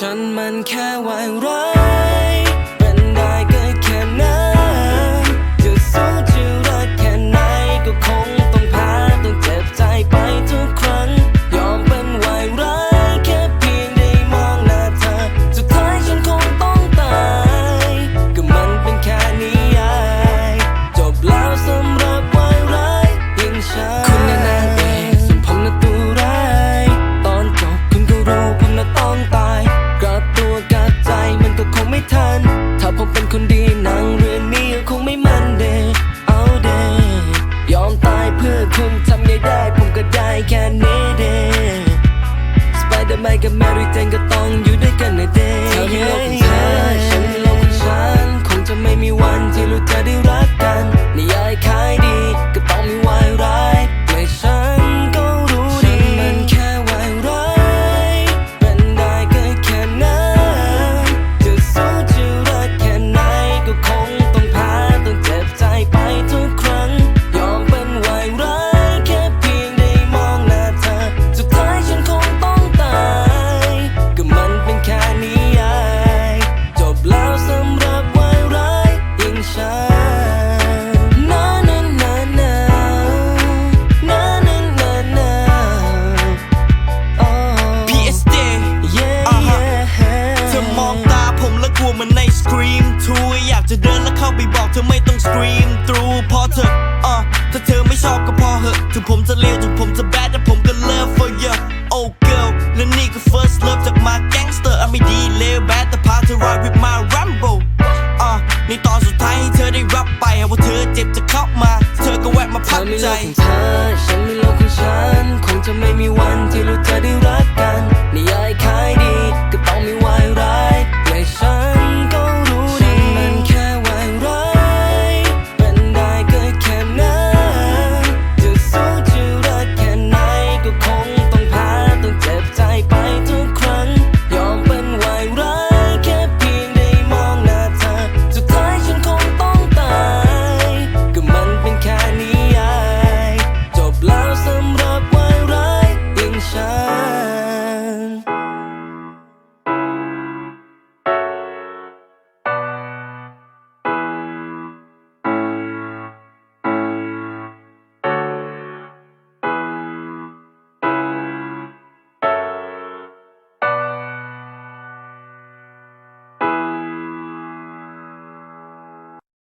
ฉันมันแค่วายร้าย merito y tenga tongue จะเดินแล้วเข้าไปบอกเธอไม่ต้องสตรีมทรูพอเธออะถ้าเธอไม่ชอบก็พอเหอะ ถึงผมจะเลวถึงผมจะแบดแต่ผมก็เลิฟ for you oh girl และนี่ก็ first love จากมาแก๊งสเตอร์อะไม่ดีเลวแบดแต่พาเธอ ride with my Rambo อะในตอนสุดท้ายให้เธอได้รับไปว่าเธอเจ็บจะเข้ามา เธอก็แวะมาพักใจ